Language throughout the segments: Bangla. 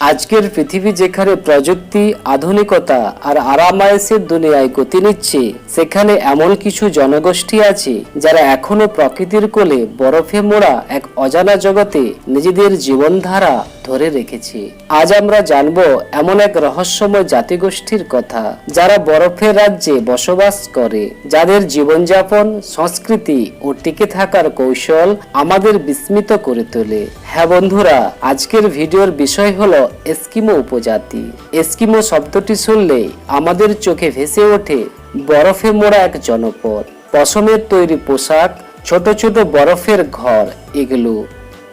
আজকের পৃথিবী যেখানে প্রযুক্তি, আধুনিকতা আর আরামায়েসের দুনিয়ায় গতি নিচ্ছে, সেখানে এমন কিছু জনগোষ্ঠী আছে যারা এখনও প্রকৃতির কোলে বরফে মোড়া এক অজানা জগতে নিজেদের জীবনধারা ধরে রেখেছে। আজ আমরা জানব এমন এক রহস্যময় জাতিগোষ্ঠীর কথা যারা বরফের রাজ্যে বসবাস করে, যাদের জীবনযাপন, সংস্কৃতি ও টিকে থাকার কৌশল আমাদের বিস্মিত করে তোলে। হ্যাঁ বন্ধুরা, আজকের ভিডিওর বিষয় হলো এস্কিমো উপজাতি। এস্কিমো শব্দটি শুনলে আমাদের চোখে ভেসে ওঠে বরফে মোড়া এক জনপদ। পশমের তৈরি পোশাক, ছোট ছোট বরফের ঘর, এগুলো।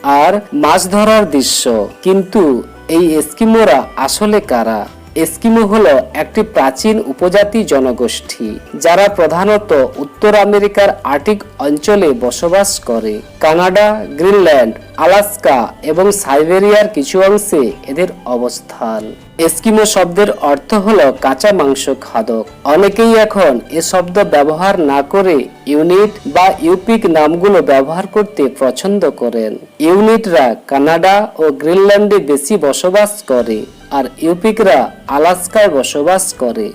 আর মাছ ধরার দৃশ্য। কিন্তু এই এস্কিমোরা আসলে কারা? এস্কিমো হলো একটি প্রাচীন উপজাতি জনগোষ্ঠী, যারা প্রধানত উত্তর আমেরিকার আর্টিক অঞ্চলে বসবাস করে। কানাডা, গ্রিনল্যান্ড, আলাস্কা এবং সাইবেরিয়ার কিছু অংশে এদের অবস্থান। এস্কিমো শব্দের অর্থ হলো কাঁচা মাংস খাদক। অনেকেই এখন এ শব্দ ব্যবহার না করে ইউনিট বা ইউপিক নামগুলো ব্যবহার করতে পছন্দ করেন। ইউনিটরা কানাডা ও গ্রিনল্যান্ডে বেশি বসবাস করে, আর ইউপিকরা আলাস্কায় বসবাস করে।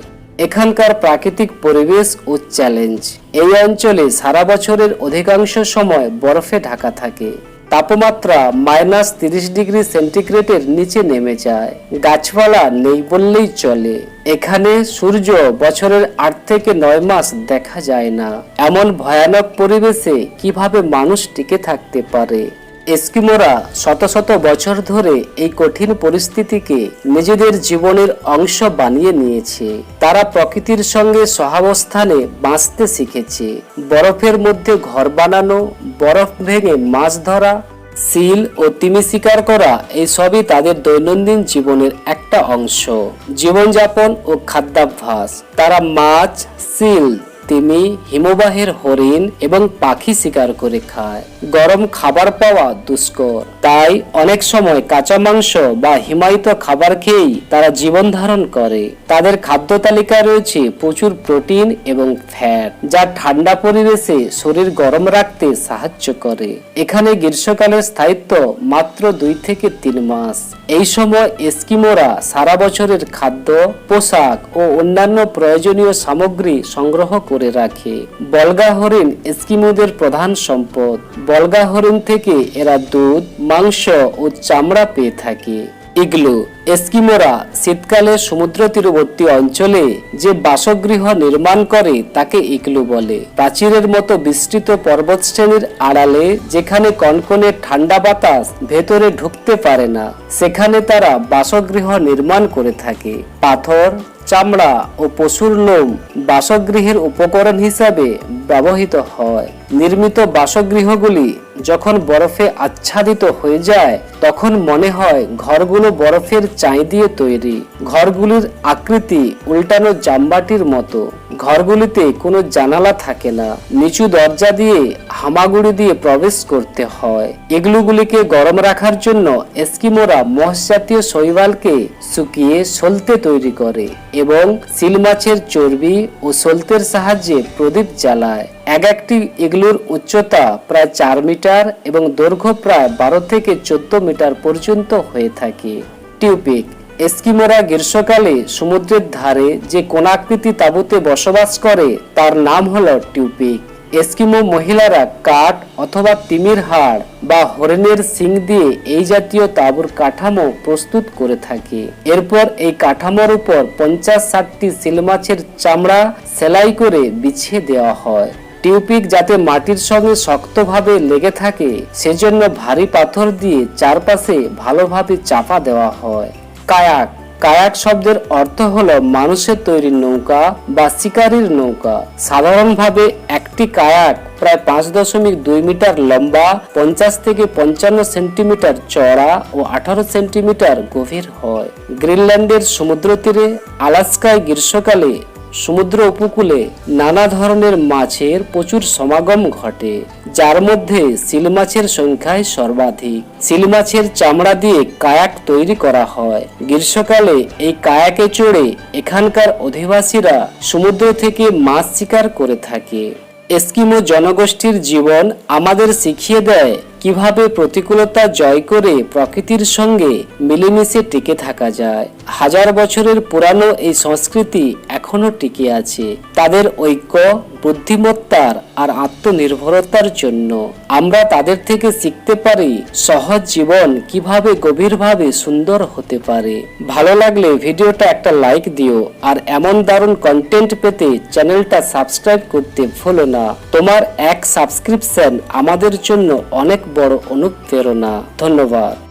এখানকার প্রাকৃতিক পরিবেশ ও চ্যালেঞ্জ। এই অঞ্চলে সারা বছরের অধিকাংশ সময় বরফে ঢাকা থাকে। তাপমাত্রা মাইনাস তিরিশ ডিগ্রি সেন্টিগ্রেডের নিচে নেমে যায়। গাছপালা নেই বললেই চলে। এখানে সূর্য বছরের আট থেকে নয় মাস দেখা যায় না। এমন ভয়ানক পরিবেশে কীভাবে মানুষ টিকে থাকতে পারে? এস্কিমোরা শত শত বছর ধরে এই কঠিন পরিস্থিতিকে নিজেদের জীবনের অংশ বানিয়ে নিয়েছে। তারা প্রকৃতির সঙ্গে সহাবস্থানে বাঁচতে শিখেছে। বরফের মধ্যে ঘর বানানো, বরফ ভেঙে মাছ ধরা, সিল ও তিমি শিকার করা, এই সবই তাদের দৈনন্দিন জীবনের একটা অংশ। জীবনযাপন ও খাদ্যাভ্যাস। তারা মাছ, সিল তিমি হিমবাহের হরিণ এবং পাখি শিকার করে খায়। গরম খাবার পাওয়া দুষ্কর। তাই অনেক সময় কাঁচা মাংস বা হিমায়িত খাবার খেয়েই তারা জীবন ধারণ করে। তাদের খাদ্য তালিকায় রয়েছে প্রচুর প্রোটিন এবং ফ্যাট, যা ঠান্ডা পরিবেশে শরীর গরম রাখতে সাহায্য করে। এখানে গ্রীষ্মকালের স্থায়িত্ব মাত্র দুই থেকে তিন মাস। এই সময় এস্কিমোরা সারা বছরের খাদ্য, পোশাক ও অন্যান্য প্রয়োজনীয় সামগ্রী সংগ্রহ করে রাখে। বলগা হরিণ এস্কিমোদের প্রধান সম্পদ। বলগা হরিণ থেকে এরা দুধ, মাংস ও চামড়া পেয়ে থাকে। ইগলু, এস্কিমোরা শীতকালে সমুদ্র তীরবর্তী অঞ্চলে যে বাসগৃহ নির্মাণ করে তাকে ইগলু বলে। প্রাচীরের মতো বিস্তৃত পর্বত শ্রেণির আড়ালে যেখানে কনকনে ঠান্ডা বাতাস ভেতরে ঢুকতে পারে না, সেখানে তারা বাসগৃহ নির্মাণ করে থাকে। পাথর, চামড়া ও পশুর লোম বাসগৃহের উপকরণ হিসাবে ব্যবহৃত হয়। নির্মিত বাসগৃহগুলি যখন বরফে আচ্ছাদিত হয়ে যায়, তখন মনে হয় ঘরগুলো বরফের চাই দিয়ে তৈরি। ঘরগুলির আকৃতি উল্টানো জাম্বাটির মতো। ঘরগুলিতে কোনো জানালা থাকে না। নিচু দরজা দিয়ে হামাগুড়ি দিয়ে প্রবেশ করতে হয়। এগুলোগুলিকে গরম রাখার জন্য এস্কিমোরা মস জাতীয় শৈবালকে শুকিয়ে সলতে তৈরি করে এবং সিল মাছের চর্বি ও সলতের সাহায্যে প্রদীপ জ্বালায়। এক একটি এগুলোর উচ্চতা প্রায় চার মিটার এবং দৈর্ঘ্য প্রায় বারো থেকে চোদ্দ মিটার পর্যন্ত হয়ে থাকে। টিউপিক এস্কিমোরা গ্রীষ্মকালে সমুদ্রের ধারে যে কোনাকৃতি তাঁবুতে বসবাস করে, তার নাম হল টিউপিক এস্কিমো মহিলারা কাঠ অথবা তিমির হাড় বা হরিণের শিং দিয়ে এই জাতীয় তাঁবুর কাঠামো প্রস্তুত করে থাকে। এরপর এই কাঠামোর উপর পঞ্চাশ ষাটটি সিলমাছের চামড়া সেলাই করে বিছিয়ে দেওয়া হয়। টিউপিক যাতে মাটির সঙ্গে শক্তভাবে লেগে থাকে, সেজন্য ভারী পাথর দিয়ে চারপাশে ভালোভাবে চাপা দেওয়া হয়। কায়াক। কায়াক শব্দের অর্থ হল মানুষের তৈরি নৌকা বা শিকারীর নৌকা। সাধারণভাবে একটি কায়াক প্রায় পাঁচ দশমিক দুই মিটার লম্বা, পঞ্চাশ থেকে পঞ্চান্ন সেন্টিমিটার চড়া ও আঠারো সেন্টিমিটার গভীর হয়। গ্রিনল্যান্ডের সমুদ্র তীরে আলাস্কায় গ্রীষ্মকালে সমুদ্র উপকূলে নানা ধরনের মাছের প্রচুর সমাগম ঘটে, যার মধ্যে সিল মাছের সংখ্যায় সর্বাধিক। সিল মাছের চামড়া দিয়ে কায়াক তৈরি করা হয়। গ্রীষ্মকালে এই কায়াকে চড়ে এখানকার অধিবাসীরা সমুদ্র থেকে মাছ শিকার করে থাকে। এস্কিমো জনগোষ্ঠীর জীবন আমাদের শিখিয়ে দেয় কীভাবে প্রতিকূলতা জয় করে প্রকৃতির সঙ্গে মিলেমিশে টিকে থাকা যায়? হাজার বছরের পুরানো এই সংস্কৃতি এখনও টিকে আছে। তাদের ঐক্য, বুদ্ধিমত্তার আর আত্মনির্ভরতার জন্য। আমরা তাদের থেকে শিখতে পারি সহজ জীবন কীভাবে গভীরভাবে সুন্দর হতে পারে। ভালো লাগলে ভিডিওটা একটা লাইক দিও আর এমন দারুণ কন্টেন্ট পেতে চ্যানেলটা সাবস্ক্রাইব করতে ভুলো না। তোমার এক সাবস্ক্রিপশন আমাদের জন্য অনেক বড় অনুপ্রেরণা। ধন্যবাদ।